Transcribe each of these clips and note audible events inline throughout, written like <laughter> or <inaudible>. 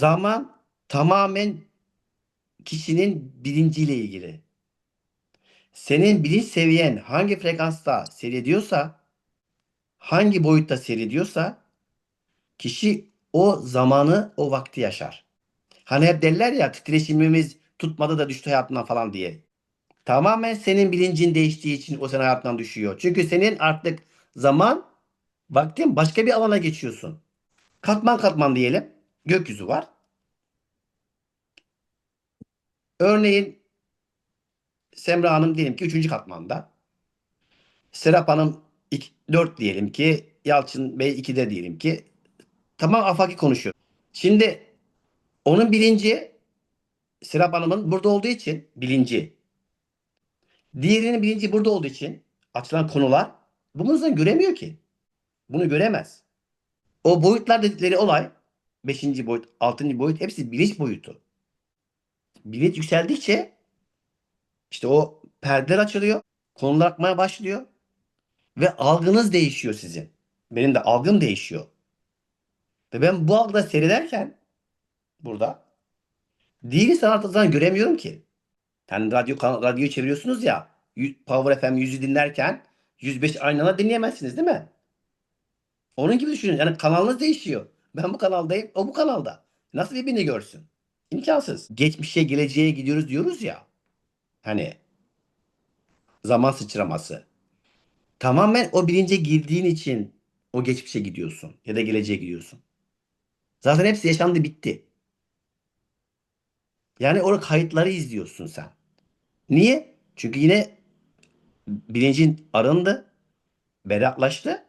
Zaman tamamen kişinin bilinciyle ilgili. Senin bilinç seviyen hangi frekansta seyrediyorsa, hangi boyutta seyrediyorsa kişi o zamanı, o vakti yaşar. Hani hep derler ya titreşimimiz tutmadı da düştü hayatından falan diye. Tamamen senin bilincin değiştiği için o senin hayatından düşüyor. Çünkü senin artık zaman, vaktin başka bir alana geçiyorsun. Katman katman diyelim. Gökyüzü var. Örneğin Semra Hanım diyelim ki 3. katmanda. Serap Hanım 4 diyelim ki. Yalçın Bey 2'de diyelim ki. Tamam afaki konuşuyor. Şimdi onun bilinci Serap Hanım'ın burada olduğu için bilinci. Diğerinin bilinci burada olduğu için açılan konular bunu göremiyor ki. Bunu göremez. O boyutlar dedikleri olay 5. boyut, 6. boyut hepsi bilinç boyutu. Bilinç yükseldikçe işte o perdeler açılıyor. Konular akmaya başlıyor. Ve algınız değişiyor sizin. Benim de algım değişiyor. Ve ben bu algıda seyrederken burada dini sanatı zaten göremiyorum ki. Yani radyo, radyoyu çeviriyorsunuz ya Power FM 100'ü dinlerken 105 aynı anda dinleyemezsiniz değil mi? Onun gibi düşünün. Yani kanalınız değişiyor. Ben bu kanaldayım, o bu kanalda. Nasıl birbirini görsün? İmkansız. Geçmişe, geleceğe gidiyoruz diyoruz ya. Hani zaman sıçraması. Tamamen o bilince girdiğin için o geçmişe gidiyorsun ya da geleceğe gidiyorsun. Zaten hepsi yaşandı bitti. Yani orada kayıtları izliyorsun sen. Niye? Çünkü yine bilincin arındı, berraklaştı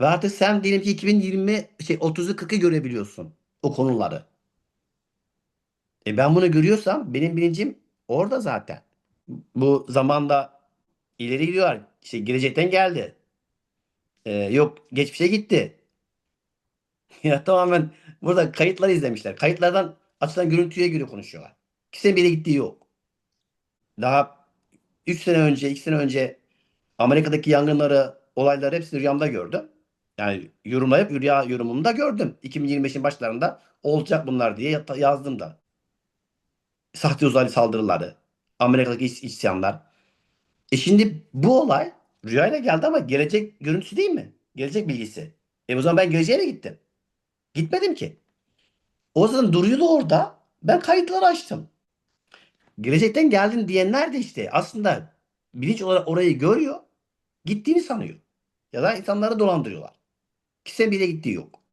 ve artık sen diyelim ki 2020 şey 30'u 40'ı görebiliyorsun o konuları. E ben bunu görüyorsam benim bilincim orada zaten. Bu zamanda ileri gidiyorlar. İşte gelecekten geldi. Ee, yok geçmişe gitti. <laughs> ya tamamen burada kayıtları izlemişler. Kayıtlardan açılan görüntüye göre konuşuyorlar. Kimsenin bir yere gittiği yok. Daha 3 sene önce, 2 sene önce Amerika'daki yangınları, olayları hepsini rüyamda gördüm. Yani yorumlayıp rüya yorumumda gördüm. 2025'in başlarında olacak bunlar diye yazdım da. Sahte uzaylı saldırıları, Amerika'daki is- isyanlar. E şimdi bu olay rüyayla geldi ama gelecek görüntüsü değil mi? Gelecek bilgisi. E o zaman ben geleceğe mi gittim? Gitmedim ki. O zaman duruyordu orada. Ben kayıtları açtım. Gelecekten geldin diyenler de işte aslında bilinç olarak orayı görüyor. Gittiğini sanıyor. Ya da insanları dolandırıyorlar. Kimse bile gittiği yok.